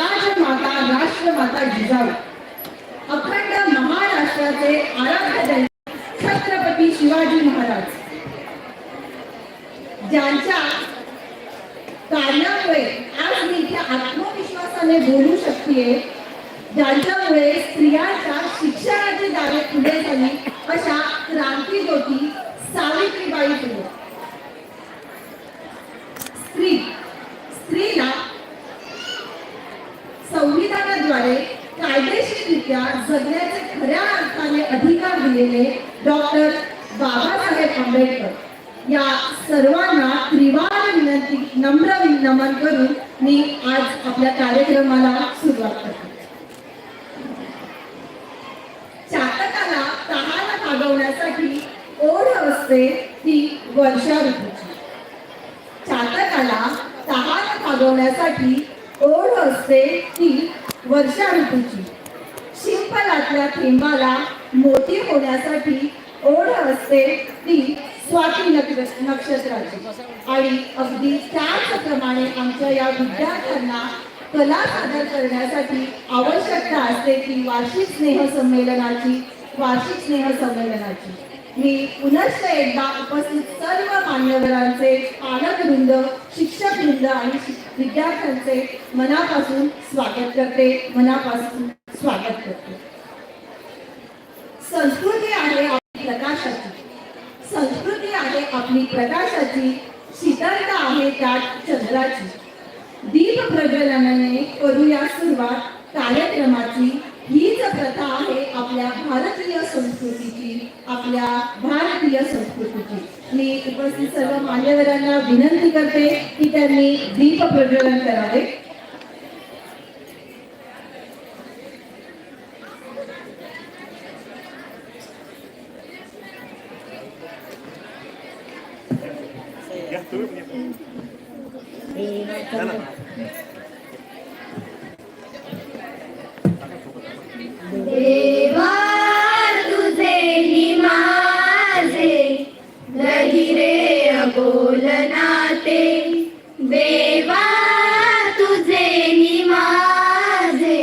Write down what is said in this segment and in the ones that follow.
राजमाता राष्ट्रमाता जिजाऊ. अखंड महाराष्ट्राचे आराध्य छत्रपती शिवाजी महाराज. ज्यांच्या कार्यामुळे आज मी इथे आत्मविश्वासाने बोलू शकते ज्यांच्यामुळे स्त्रियांच्या शिक्षणाची दारे खुले झाली अशा क्रांती ज्योती सावित्रीबाई फुले. स्त्री कायदेशीररित्या जगण्याचे खऱ्या अर्थाने अधिकार दिलेले डॉक्टर बाबासाहेब आंबेडकर. या सर्वांना त्रिवार विनंती नम्र नमन करून मी आज आपल्या कार्यक्रमाला सुरुवात करते. चातकाला तहाला भागवण्यासाठी ओढ असते ती वर्षा ऋतूची चातकाला तहान भागवण्यासाठी ओढ असते ती वर्षा ऋतूची शिंपलातल्या थेंबाला मोठी होण्यासाठी ओढ असते ती स्वाती नक्ष- नक्षत्राची. आणि अगदी त्याचप्रमाणे आमच्या या विद्यार्थ्यांना कला सादर करण्यासाठी आवश्यकता असते ती वार्षिक स्नेह संमेलनाची वार्षिक स्नेह संमेलनाची. मी पुनश्च एकदा उपस्थित सर्व मान्यवरांचे पालकवृंद शिक्षकवृंद आणि विद्यार्थ्यांचे मनापासून स्वागत करते. मनापासून स्वागत करते. संस्कृती आहे आपली प्रकाशाची. संस्कृती आहे आपली प्रकाशाची. शीतलता आहे त्यात चंद्राची. दीप प्रज्वलनाने करूया सुरुवात. कार्यक्रमाची हीच प्रथा आहे आपल्या भारतीय संस्कृतीची आपल्या भारतीय संस्कृतीची. मी उपस्थित सर्व मान्यवरांना विनंती करते की त्यांनी दीप प्रज्वलन करावे. या तुम्ही पण या. चला. देवा तुझे निमाजे गहिरे बोलनाते देवा तुझे निमाजे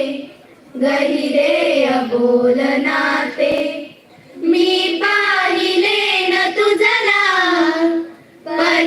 गहिरे बोलनाते नाते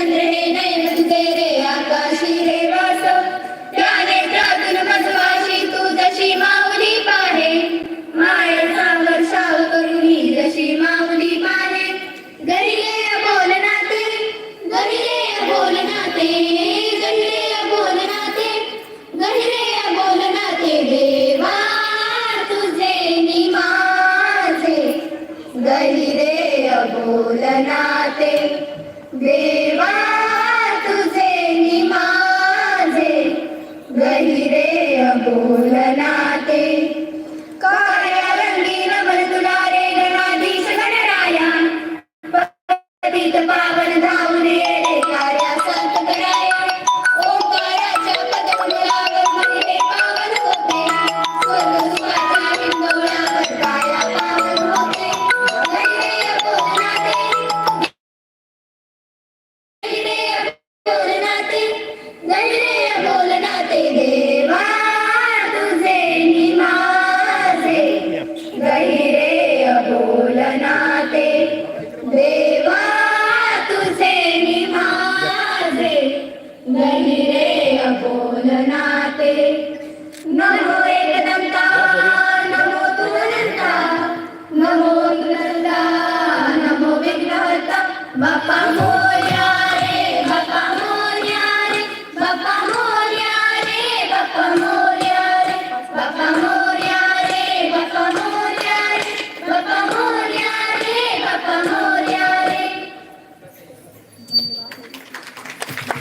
ചന്ദ്രനെ നയനം തേരെ ആകാശിലെ. देवा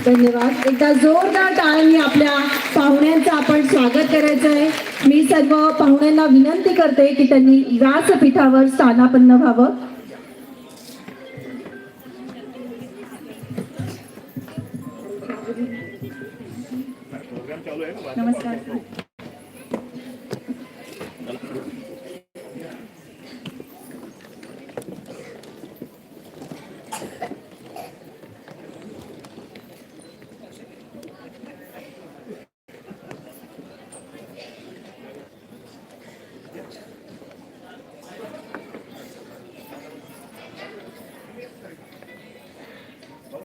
धन्यवाद. एकदा जोरदार टाळ्यांनी आपल्या पाहुण्यांचं आपण स्वागत करायचं आहे मी सर्व पाहुण्यांना विनंती करते की त्यांनी व्यासपीठावर स्थानापन्न व्हावं. नमस्कार.